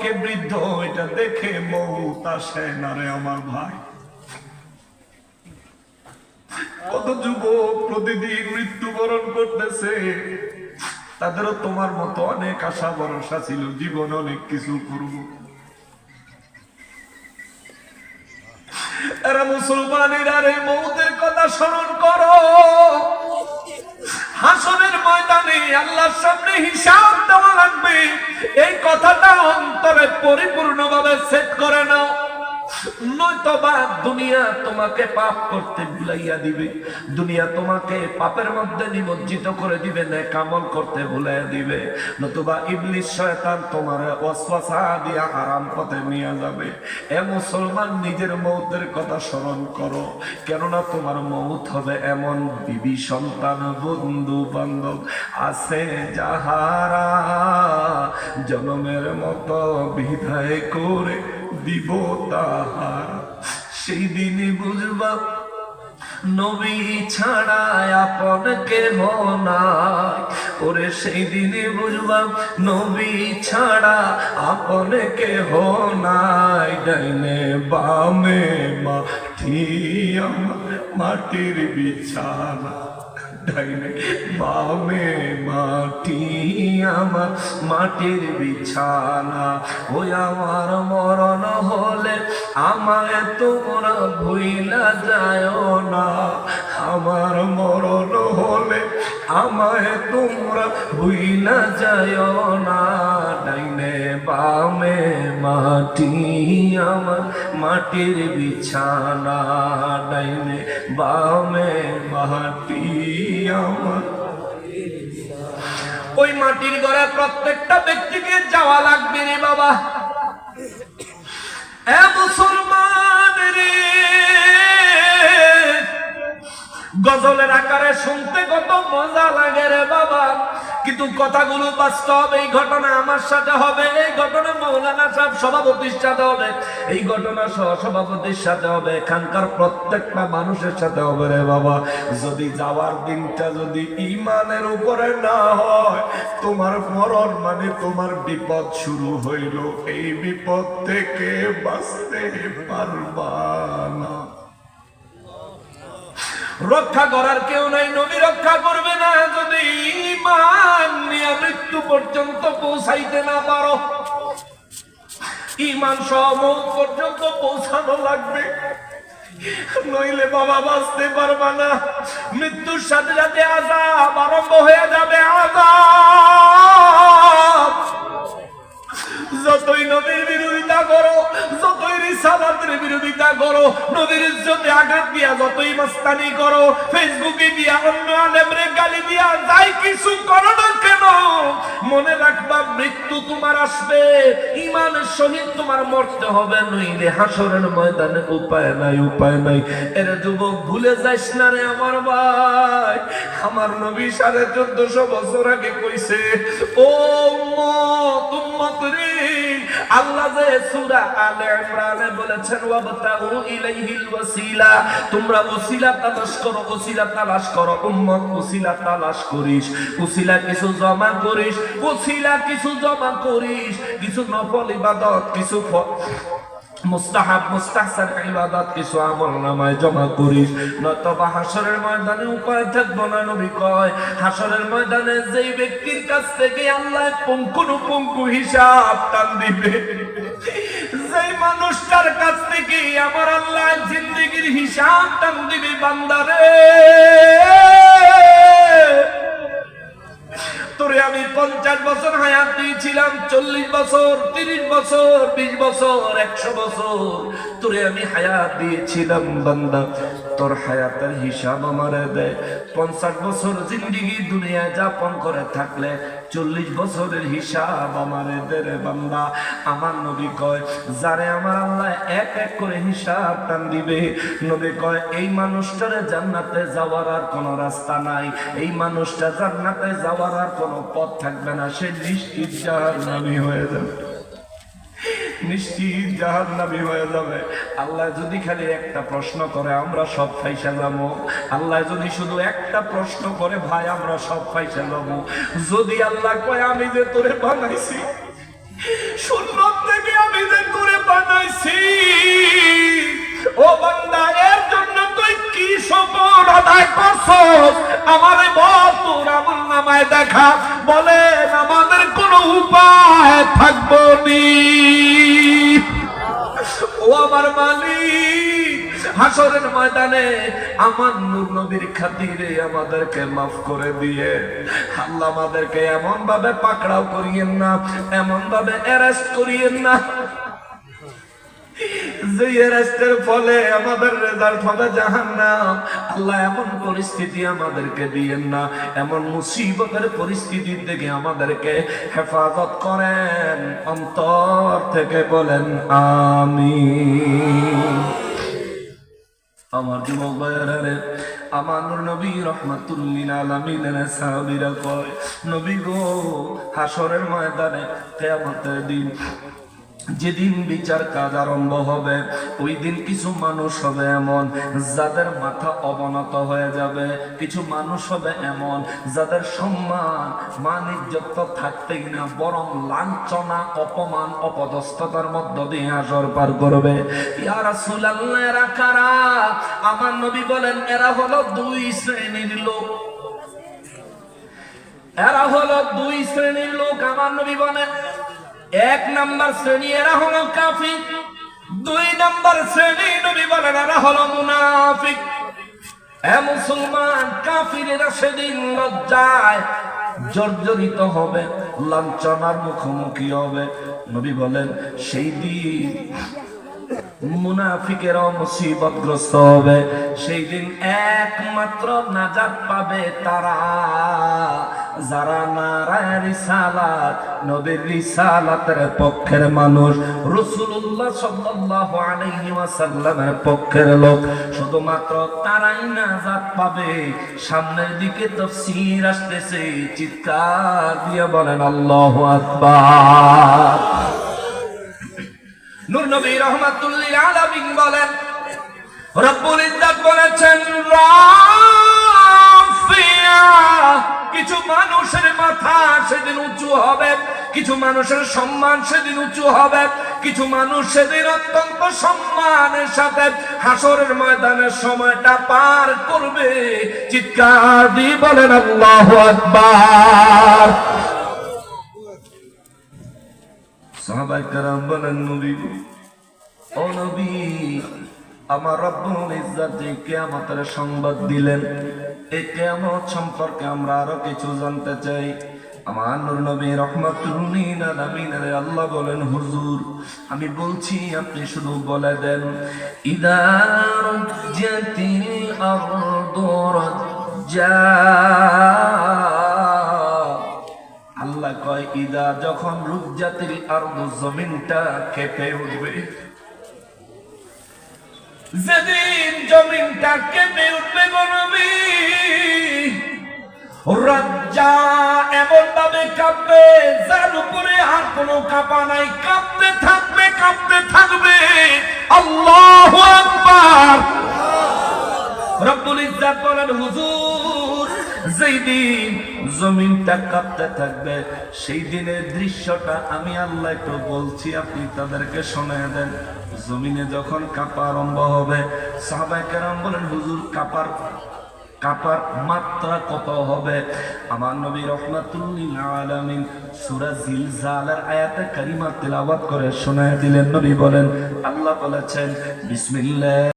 কে বৃদ্ধ, এটা দেখে আমার ভাই। কত যুবক প্রতিদিন মৃত্যুবরণ করতেছে। তাদেরও তোমার মতো অনেক আশা, ভরসা ছিল, জীবন অনেক কিছু করব। এরা মুসলমানেরা রে, মৌতের কথা স্মরণ করো। হাসনের ময়দানে আল্লাহর সামনে হিসাব দেওয়া লাগবে। এই কথাটা অন্তরে পরিপূর্ণভাবে সেট করে নাও। নয়তো বা দুনিয়া তোমাকে পাপ করতে ভুলাইয়া দিবে। দুনিয়া তোমাকে পাপের মধ্যে নিমজ্জিত করে দিবে না কামল করতে ভুলাইয়া দিবে। নতুবা ইবলিশ শয়তান তোমার ওয়াসওয়াসা দিয়া আরাম পথে নিয়ে যাবে। এ মুসলমান, নিজের মৌতের কথা স্মরণ করো। কেননা তোমার মৌত হবে এমন বিবি সন্তান, বন্ধু বান্ধব আছে যাহারা জনমের মতো বিধায় করে দিব তাহার। সেই দিনই বুঝবা, নবী ছাড়া আপন কেহ নাই। ওরে সেই দিনে বুঝবা, নবী ছাড়া আপন কেহ নাই। ডাইনে বামে মাটি মাটির বিছানা। ডাইনে বামে মাটি আমার মাটির বিছানা। ওই আমার মরণ হলে আমায় তোমরা ভুইলা যায় না। আমার মরণ হলে আমায় তোমরা ভুইলা যায় না। ডাইনে বামে মাটি আমার মাটির বিছানা। ডাইনে বামে মাটি আমার ওই মাটির ঘরে প্রত্যেকটা ব্যক্তিকে যাওয়া লাগবে রে বাবা। এ মুসলমান রে, গজলের আকারে শুনতে কত মজা লাগে রে বাবা। কিন্তু কথাগুলো বাস্তব, এই ঘটনা আমার সাথে হবে, এই ঘটনা মৌলানা সাহেব সভাপতির সাথে হবে, এই ঘটনা সহ সভাপতির সাথে হবে, এখানকার প্রত্যেকটা মানুষের সাথে হবে রে বাবা। যদি যাওয়ার দিনটা যদি ইমানের উপরে না হয়, তোমার মরণ মানে তোমার বিপদ শুরু হইল, এই বিপদ থেকে বাঁচতে পারবা না। রক্ষা করার কেউ নাই, নবী রক্ষা করবে মৃত্যু পর্যন্ত পৌঁছাইতে না পারো। ইমান পর্যন্ত পৌঁছানো লাগবে। নইলে বাবা বাঁচতে পারবা না। মৃত্যুর সাথে সাথে আজাব আরম্ভ হয়ে যাবে আজাব যতই নবীর বিরোধিতা করো, যতই রিসালাতের বিরোধিতা করো নদীর ইজ্জতে আঘাত দিয়া যতই মাস্তানি করো ফেসবুকে দিয়া, অন্য আলেমরে গালি দিয়া, যাই কিছু করো না কেন? মনে রাখবা, মৃত্যু তোমার আসবে। ইমানের সহিত তোমার মরতে হবে, নইলে হাসরের ময়দানে উপায় নাই উপায় নাই। এর যুবক, ভুলে যাইস না রে আমার ভাই। আমার নবী সাড়ে চোদ্দশো বছর আগে কইছে, ও উম্মত উম্মত রে! আল্লাহ বলেছেন তোমরা জমা করিস ওসিলা কিছু জমা করিস, কিছু নফল ইবাদত, কিছু মুস্তাহাব, মুস্তাহসান ইবাদত, কিছু আমল নামায় জমা করিস। নতবা হাসরের ময়দানে উপায় থাকব না, নবী কয়। হাসরের ময়দানে যেই ব্যক্তির কাছ থেকে আল্লাহ পঙ্কুনুপঙ্কু হিসাব টান দিবে, যেই মানুষটার কাছ থেকে আমার আল্লাহ জিন্দগির হিসাব টান দিবে বান্দারে। তোরে আমি পঞ্চাশ বছর হায়াত দিয়েছিলাম, চল্লিশ বছর, তিরিশ বছর, বিশ বছর, একশো বছর। তোরে আমি হায়াত দিয়েছিলাম, বান্দা। তোর হায়াতের হিসাব আমারে দে। পঞ্চাশ বছর জিন্দিগি দুনিয়া যাপন করে থাকলে চল্লিশ বছরের হিসাব আমারে দে রে বান্দা। আমার নবী কয়, যারে আমার আল্লাহ এক এক করে হিসাব টান দিবে, নবী কয়, এই মানুষটারে জান্নাতে যাওয়ার আর কোনো রাস্তা নাই। এই মানুষটা জান্নাতে যাওয়ার আর কোনো পথ থাকবে না, সে নিশ্চিত জাহান্নামী হয়ে যাবে। নিশ্চিত জাহান নামি হয়ে যাবে। আল্লাহ যদি খালি একটা প্রশ্ন করে, আমরা সব ফাইসা যাব। আল্লাহ যদি শুধু একটা প্রশ্ন করে, ভাই, আমরা সব ফাইসা যাব। যদি আল্লাহ কয়, আমি যে তোরে বানাইছি আমার বল। আমায় দেখা, বলেন আমাদের কোনো উপায় থাকব নি। ও আমার মালিক, হাসরের ময়দানে আমার নূর নবীর খাতিরে আমাদেরকে মাফ করে দিয়ে, আল্লাহ আমাদেরকে এমন ভাবে পাকড়াও করিয়েন না এমন ভাবে অ্যারেস্ট করিয়েন না। যে অ্যারেস্টের ফলে আমাদের রেজাল্ট হবে জাহান্নাম, আল্লাহ এমন পরিস্থিতি আমাদেরকে দিয়েন না, এমন মুসিবতের পরিস্থিতি থেকে আমাদেরকে হেফাজত করেন, অন্তর থেকে বলেন আমি আমার যুবক ভাইয়ারে আমার নবী রহমাতুল্লিল আলামিনের সাহাবীরা কয়, নবী গো হাসরের ময়দানে কিয়ামতের দিন যেদিন বিচার কাজ আরম্ভ হবে, ওই দিন কিছু মানুষ হবে এমন, যাদের মাথা অবনত হয়ে যাবে। কিছু মানুষ হবে এমন, যাদের সম্মান, মান ইজ্জত থাকতেই না, বরং লাঞ্ছনা, অপমান, অপদস্থতার মধ্য দিয়ে আসর পার করবে। আমার নবী বলেন, এরা হলো দুই শ্রেণির লোক। এরা হলো দুই শ্রেণির লোক, আমার নবী বলেন এক নাম্বার শ্রেণি এরা হলো কাফির, দুই নাম্বার শ্রেণি নবী বলেন এরা হলো মুনাফিক। এ মুসলমান, কাফিরেরা সেদিন লজ্জায় জর্জরিত হবে, লাঞ্ছনার মুখোমুখি হবে। নবী বলেন, সেই দিন মুনাফিকেরাও মুসিবতগ্রস্ত হবে। সেই দিন একমাত্র নাজাত পাবে তারা। যারা নারায় রিসালাত, নবীর রিসালাতের পক্ষের মানুষ, রাসূলুল্লাহ সাল্লাল্লাহু আলাইহি ওয়াসাল্লামের পক্ষের লোক, শুধুমাত্র তারাই নাজাত পাবে। সামনের দিকে তাফসীর আসতেছে, চিৎকার দিয়ে বলেন, আল্লাহু আকবার। নূর নবী রহমাতুল্লিল আলামিন বলেন, রব্বুল ইজ্জত বলেছেন কিছু মানুষের মাথা সেদিন উঁচু হবে, কিছু মানুষের সম্মান সেদিন উঁচু হবে, কিছু মানুষ সেদিন অত্যন্ত সম্মানের সাথে হাসরের ময়দানের সময়টা পার করবে। চিৎকার দিয়ে বলেন, আল্লাহু আকবার। কারাম বলেন, নবী, ও নবী, আমার রব্বুল ইজ্জত কিয়ামতের সংবাদ দিলেন। এই কিয়ামত সম্পর্কে আমরা আরও কিছু জানতে চাই। আমার নূর নবী রহমাতুল্লিন আল্লাহ বলেন, হুজুর, আমি বলছি, আপনি শুধু বলে দেন, ইদা রুজ্জাতিল আরদু আল্লাহ কয়, ইদা যখন রূপজাতির আরদ, জমিনটা কেঁপে উঠবে। যেদিন জমিনটা কেঁপে উঠবে রাজ্জা এমন ভাবে কাঁপবে, যার উপরে আর কোনো কাঁপা নাই। কাঁপতে থাকবে কাঁপতে থাকবে। আল্লাহ আকবার। রব্বুল ইজ্জাত বলেন, হুজুর যেই দিন জমিনটা কাঁপতে থাকবে, সেই দিনের দৃশ্যটা আমি আল্লাহ একটু বলছি, আপনি তাদেরকে শোনায় দেন। জমিনে যখন কাঁপা আরম্ভ হবে সাহাবাই কেরাম বলেন, হুজুর, কাপার কাপার মাত্রা কত হবে? আমার নবী রহমাতুল্লিল আলামিন সূরা আয়াতে কারিমা তেলাওয়াত করে শোনায় দিলেন। নবী বলেন, আল্লাহ বলেছেন, বিসমিল্লাহ